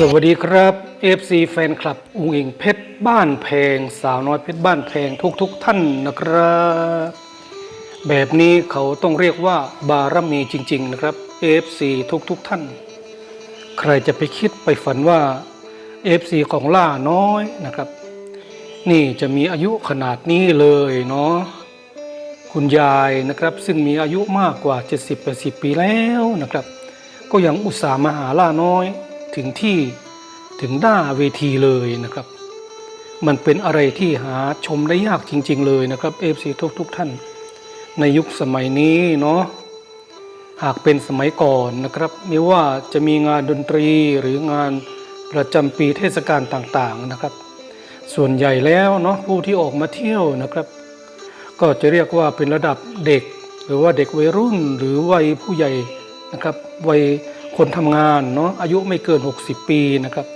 สวัสดีครับ FC แฟนคลับอุงอิงเพชรบ้านแพงสาวน้อยเพชรบ้านแพงทุกๆทท่านนะครับ แบบนี้เขาต้องเรียกว่าบารมีจริง ๆ นะครับ FC ทุกๆทท่าน ใครจะไปคิดไปฝันว่า FC ของล่าน้อยนะครับ นี่จะมีอายุขนาดนี้เลยเนาะคุณยายนะครับ ซึ่งมีอายุมากกว่า 70-80 ปีแล้วนะครับ ก็ยังอุตส่าห์มาหาล่าน้อย ถึงที่ถึงหน้าเวทีเลยนะครับ มันเป็นอะไรที่หาชมได้ยากจริง ๆ เลยนะครับเอฟซีทุกทุกท่าน ในยุคสมัยนี้เนาะหากเป็นสมัยก่อนนะครับ ไม่ว่าจะมีงานดนตรีหรืองานประจำปีเทศกาลต่างๆนะครับ ส่วนใหญ่แล้วเนาะผู้ที่ออกมาเที่ยวนะครับ ก็จะเรียกว่าเป็นระดับเด็ก หรือว่าเด็กวัยรุ่นหรือวัยผู้ใหญ่นะครับวัย คนทำงานเนาะอายุไม่เกิน 60 ปีนะครับ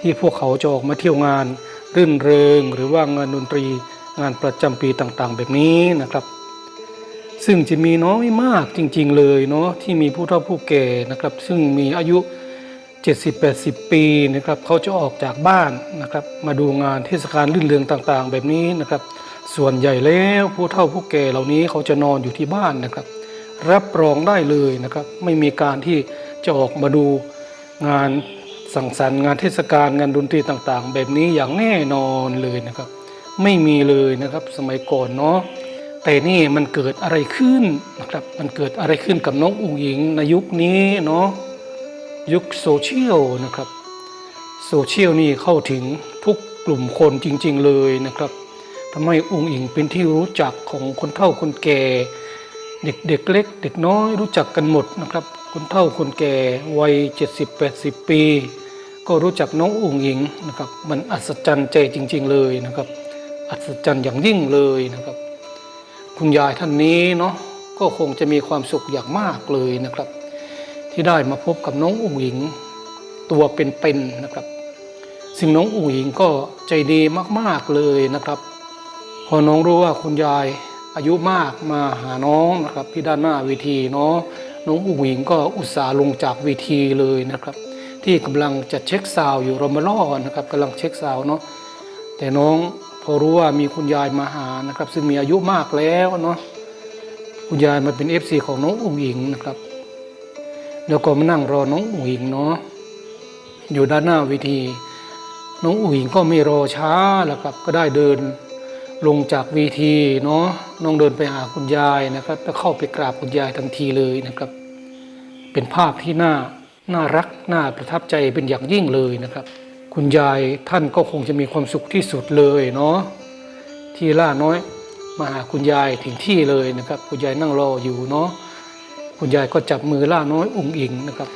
ที่พวกเขาจะออกมาเที่ยวงานรื่นเริง หรือว่างานดนตรีงานประจำปีต่างๆ แบบนี้นะครับ ซึ่งจะมีน้อยมากจริงๆเลยเนาะที่มีผู้เฒ่าผู้แก่นะครับ ซึ่งมีอายุ 70-80 ปีนะครับเขาจะออกจากบ้านนะครับ มาดูงานเทศกาลรื่นเริงต่างๆ แบบนี้นะครับ ส่วนใหญ่แล้วผู้เฒ่าผู้แก่เหล่านี้เขาจะนอนอยู่ที่บ้านนะครับ รับรองได้เลยนะครับ ไม่มีการที่ จะออกมาดูงานสังสรรค์งานเทศกาลงานดนตรีต่างๆ แบบนี้อย่างแน่นอนเลยนะครับ ไม่มีเลยนะครับสมัยก่อนเนาะแต่นี่มันเกิดอะไรขึ้นนะครับ มันเกิดอะไรขึ้นกับน้องอุ๋งหญิงในยุคนี้เนาะยุคโซเชียลนะครับโซเชียลนี่เข้าถึงทุกกลุ่มคนจริง ๆ เลยนะครับทำให้องค์อิงเป็นที่รู้จักของคนเฒ่าคนแก่ เด็กเด็กเล็ก เด็กน้อยรู้จักกันหมดนะครับ คนเฒ่าคนแก่วัย 70-80 ปี ก็รู้จักน้ององค์อิงนะครับมันอัศจรรย์ใจจริง ๆ เลยนะครับ อัศจรรย์อย่างยิ่งเลยนะครับ คุณยายท่านนี้เนาะก็คงจะมีความสุขอย่างมากเลยนะครับ ที่ได้มาพบกับน้องอุ๋งอิงตัวเป็นๆนะครับ ซึ่งน้องอุ๋งอิงก็ใจดีมากๆเลยนะครับ พอน้องรู้ว่าคุณยายอายุมากมาหาน้องนะครับที่ด้านหน้าเวทีเนาะ น้องอุ๋งอิงก็อุตส่าห์ลงจากเวทีเลยนะครับ ที่กำลังจะเช็คซาวอยู่รอมาล่อนะครับกำลังเช็คซาวเนาะแต่น้องพอรู้ว่ามีคุณยายมาหานะครับ ซึ่งมีอายุมากแล้วเนาะคุณยายมาเป็น FC ของน้องอุ๋งอิงนะครับแล้วก็มานั่งรอน้องอุ๋งอิงเนาะอยู่ด้านหน้าเวทีน้องอุ๋งอิงก็ไม่รอช้าแล้วครับก็ได้เดิน ลงจากเวทีเนาะน้องเดินไปหาคุณยายนะครับแล้วเข้าไปกราบคุณยายทันทีเลยนะครับ เป็นภาพที่น่าน่ารักน่าประทับใจเป็นอย่างยิ่งเลยนะครับ คุณยายท่านก็คงจะมีความสุขที่สุดเลยเนาะที่ล่าน้อยมาหาคุณยายถึงที่เลยนะครับ คุณยายนั่งรออยู่เนาะคุณยายก็จับมือล่าน้อยอุ๋งอิงนะครับ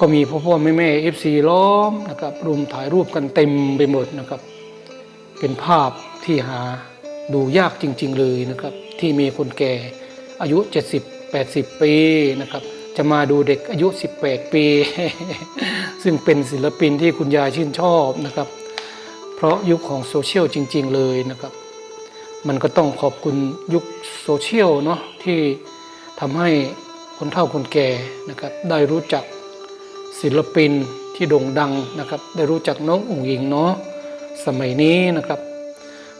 ก็มีพ่อพ่อแม่แม่เอฟซีล้อมนะครับรุมถ่ายรูปกันเต็มไปหมดนะครับ เป็นภาพที่หา ดูยากจริง ๆ เลยนะครับ ที่มีคนแก่อายุ 70 80 ปีนะครับ จะมาดูเด็กอายุ 18 ปี ซึ่งเป็นศิลปินที่คุณยายชื่นชอบนะครับ เพราะยุคของโซเชียลจริง ๆ เลยนะครับ มันก็ต้องขอบคุณยุคโซเชียลเนาะที่ทำให้คนเฒ่าคนแก่นะครับได้รู้จักศิลปินที่โด่งดังนะครับ ได้รู้จักน้องอุ๋งอิงเนาะสมัยนี้นะครับ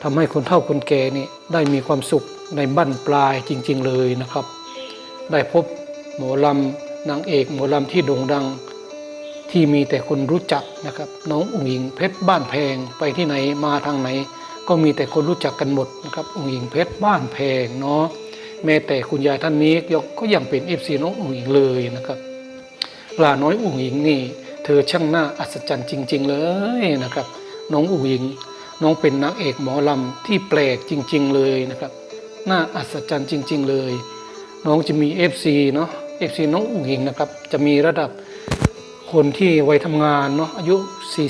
ทำให้คนเฒ่าคนแก่นี่ได้มีความสุขในบั้นปลายจริง ๆ เลยนะครับ ได้พบหมอลำนางเอกหมอลำที่โด่งดังที่มีแต่คนรู้จักนะครับ น้องอุ๋งอิงเพชรบ้านแพงไปที่ไหนมาทางไหน ก็มีแต่คนรู้จักกันหมดนะครับอุ๋งอิงเพชรบ้านแพงเนาะแม้แต่คุณยายท่านนี้ก็ยังเป็นเอฟซีน้องอุ๋งอิงเลยนะครับลาน้อยอุ๋งอิงนี่ เธอช่างน่าอัศจรรย์จริง ๆ เลยนะครับ น้องอุ๋งอิง น้องเป็นนางเอกหมอลำที่แปลกจริง ๆ เลยนะครับน่าอัศจรรย์จริง ๆ เลย น้องจะมี FC เนาะ FC น้องอุ๋งอิงนะครับ จะมีระดับคนที่วัยทำงานเนาะอายุ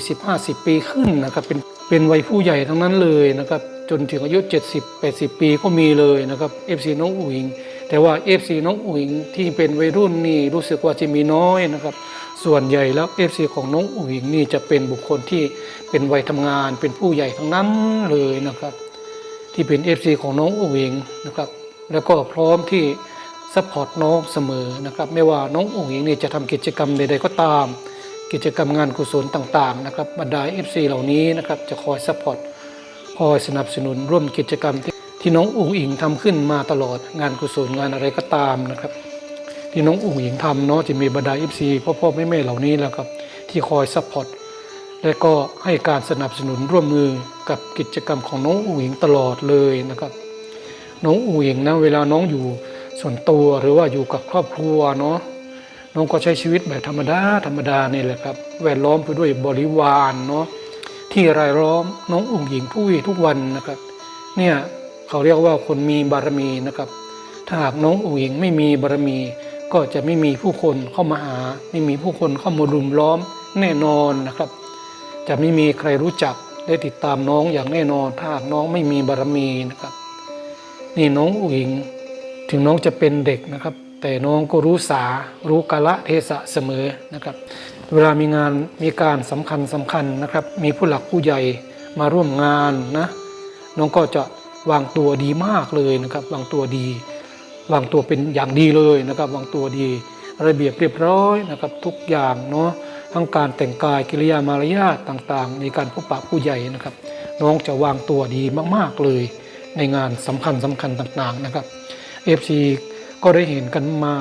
40-50 ปีขึ้นนะครับ เป็นเป็นวัยผู้ใหญ่ทั้งนั้นเลยนะครับ จนถึงอายุ 70-80 ปีก็มีเลยนะครับ FC น้องอุ๋งอิงแต่ว่า FC น้องอุ๋งอิงที่เป็นวัยรุ่นนี่รู้สึกว่าจะมีน้อยนะครับ ส่วนใหญ่แล้ว FC ของน้องอุ๋งอิงนี่จะเป็นบุคคลที่เป็นวัยทำงาน เป็นผู้ใหญ่ทั้งนั้นเลยนะครับ ที่เป็น FC ของน้องอุ๋งอิงนะครับ แล้วก็พร้อมที่ซัพพอร์ตน้องเสมอนะครับ ไม่ว่าน้องอุ๋งอิงนี่จะทำกิจกรรมใดๆก็ตาม กิจกรรมงานกุศลต่างๆนะครับบรรดา FC เหล่านี้นะครับจะคอยซัพพอร์ตคอยสนับสนุนร่วมกิจกรรมที่ที่น้องอุ๋งอิงทำขึ้นมาตลอดงานกุศลงานอะไรก็ตามนะครับ ที่น้องอุ๋งอิงทำเนาะจะมีบรรดา FC พ่อพ่อแม่แม่เหล่านี้แหละครับ ที่คอยซัพพอร์ตและก็ให้การสนับสนุนร่วมมือกับกิจกรรมของน้องอุ๋งอิงตลอดเลยนะครับ น้องอุ๋งอิงนะเวลาน้องอยู่ส่วนตัวหรือว่าอยู่กับครอบครัวเนาะน้องก็ใช้ชีวิตแบบธรรมดาธรรมดานี่แหละครับ แวดล้อมไปด้วยบริวารเนาะที่รายล้อมน้องอุ๋งอิงทุกทุกวันนะครับ เนี่ยเขาเรียกว่าคนมีบารมีนะครับ ถ้าหากน้องอุ๋งอิงไม่มีบารมี ก็จะไม่มีผู้คนเข้ามาหา ไม่มีผู้คนเข้ามารุมล้อมแน่นอนนะครับ จะไม่มีใครรู้จักได้ติดตามน้องอย่างแน่นอนถ้าน้องไม่มีบารมีนะครับนี่น้องอุ๋งอิงถึงน้องจะเป็นเด็กนะครับ แต่น้องก็รู้สารู้กาละเทศะเสมอนะครับ เวลามีงานมีการสำคัญสำคัญนะครับ มีผู้หลักผู้ใหญ่มาร่วมงานนะน้องก็จะวางตัวดีมากเลยนะครับ วางตัวดี วางตัวเป็นอย่างดีเลยนะครับ วางตัวดีระเบียบเรียบร้อยนะครับทุกอย่างเนาะทั้งการแต่งกายกิริยามารยาทต่างๆ ในการพบปะผู้ใหญ่นะครับ น้องจะวางตัวดีมากๆเลยในงานสำคัญสำคัญต่างๆนะครับ FC ก็ได้เห็นกันมา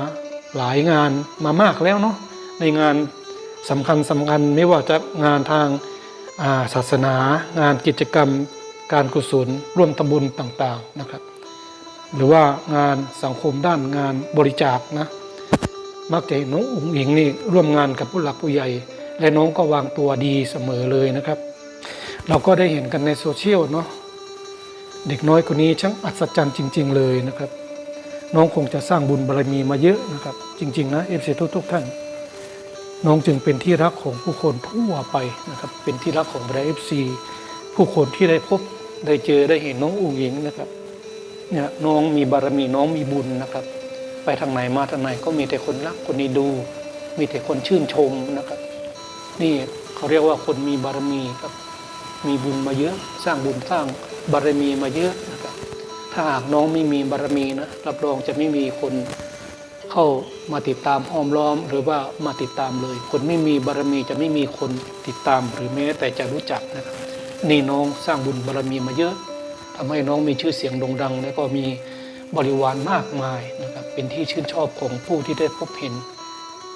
หลายงานมามากแล้วเนาะในงานสำคัญสำคัญไม่ว่าจะงานทางาศาสนางานกิจกรรมการกุศลร่วมตำบุญต่างๆนะครับ หรือว่างานสังคมด้านงานบริจาคนะ มักจะเห็นน้องอุ๋งอิงนี่ร่วมงานกับผู้หลักผู้ใหญ่ และน้องก็วางตัวดีเสมอเลยนะครับ เราก็ได้เห็นกันในโซเชียลเนาะเด็กน้อยคนนี้ช่างอัศจรรย์จริง ๆ เลยนะครับ น้องคงจะสร้างบุญบารมีมาเยอะนะครับ จริง ๆ นะเอฟซีทุกๆท่าน น้องจึงเป็นที่รักของผู้คนทั่วไปนะครับ เป็นที่รักของบรเอฟซีผู้คนที่ได้พบได้เจอได้เห็นน้องอุ๋งอิงนะครับ เนี่ยน้องมีบารมีน้องมีบุญนะครับ ไปทางไหนมาทางไหนก็มีแต่คนรักคนนี้ดู มีแต่คนชื่นชมนะครับ นี่เขาเรียกว่าคนมีบารมีครับ มีบุญมาเยอะ สร้างบุญสร้างบารมีมาเยอะนะครับ ถ้าหากน้องไม่มีบารมีนะรับรองจะไม่มีคนเข้ามาติดตามห้อมล้อม หรือว่ามาติดตามเลย คนไม่มีบารมีจะไม่มีคนติดตามหรือแม้แต่จะรู้จักนะครับนี่น้องสร้างบุญบารมีมาเยอะ ทำให้น้องมีชื่อเสียงโด่งดัง และก็มีบริวารมากมายนะครับเป็นที่ชื่นชอบของผู้ที่ได้พบเห็น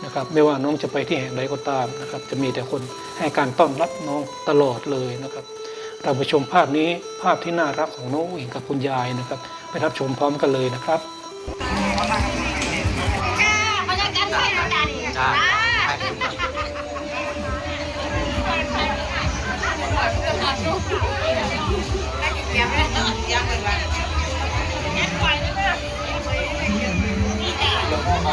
นะครับไม่ว่าน้องจะไปที่แห่งใดก็ตามนะครับ จะมีแต่คนให้การต้อนรับน้องตลอดเลยนะครับ เราไปชมภาพนี้ภาพที่น่ารักของน้องอิงกับคุณยายนะครับ ไปรับชมพร้อมกันเลยนะครับเขาจะกันไว้แล้วจ้า น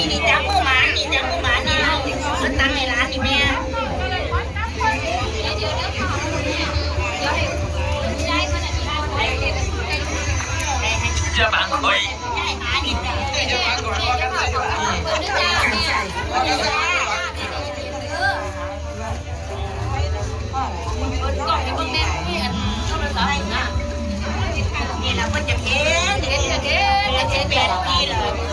ี่นี่จับมือหมานี่จับมือหมานี่มันตั้งในร้านนี่แม่ chưa bạn ơi หมานี่จ้ะ นี่เราก็จะเห็นเห็นเห็นเห็นเห็นแปดปีแล้วเคยมากเลย